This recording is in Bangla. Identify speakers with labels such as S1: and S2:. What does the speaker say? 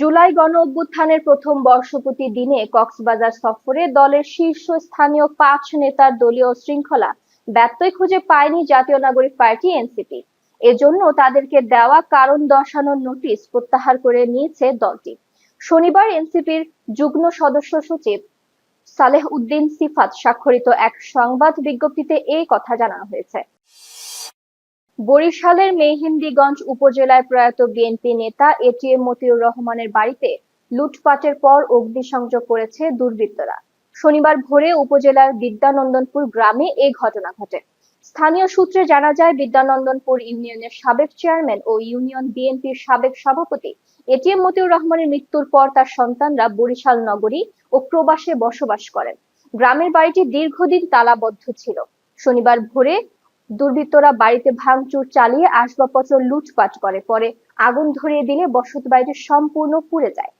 S1: জুলাই গণ অভ্যুত্থানের প্রথম বর্ষপূর্তি দিনে কক্সবাজার সফরে দলের শীর্ষস্থানীয় পাঁচ নেতার দলীয় শৃঙ্খলা ব্যত্যয় খুঁজে পায়নি জাতীয় নাগরিক পার্টি এনসিপি। এজন্য তাদেরকে দেওয়া কারণ দর্শানোর নোটিশ প্রত্যাহার করে নিয়েছে দলটি। শনিবার এনসিপির যুগ্ম সদস্য সচিব সালেহ উদ্দিন সিফাত স্বাক্ষরিত এক সংবাদ বিজ্ঞপ্তিতে এই কথা জানানো হয়েছে। বরিশালের মেহেন্দিগঞ্জ উপজেলায় প্রয়াত বিএনপি নেতা এটিএম মতিউর রহমানের বাড়িতে লুটপাটের পর অগ্নিসংযোগ করেছে দুর্বৃত্তরা। শনিবার ভোরে উপজেলার বিদ্যানন্দনপুর গ্রামে এ ঘটনা ঘটে। স্থানীয় সূত্রে জানা যায়, বিদ্যানন্দনপুর ইউনিয়নের সাবেক চেয়ারম্যান ও ইউনিয়ন বিএনপির সাবেক সভাপতি এটিএম মতিউর রহমানের মৃত্যুর পর তার সন্তানরা বরিশাল নগরী ও প্রবাসে বসবাস করেন। গ্রামের বাড়িটি দীর্ঘদিন তালাবদ্ধ ছিল। শনিবার ভোরে দুর্বৃত্তরা বাড়িতে ভাঙচুর চালিয়ে আসবাবপত্র লুটপাট করে, পরে আগুন ধরিয়ে দিলে বসত বাড়িটি সম্পূর্ণ পুড়ে যায়।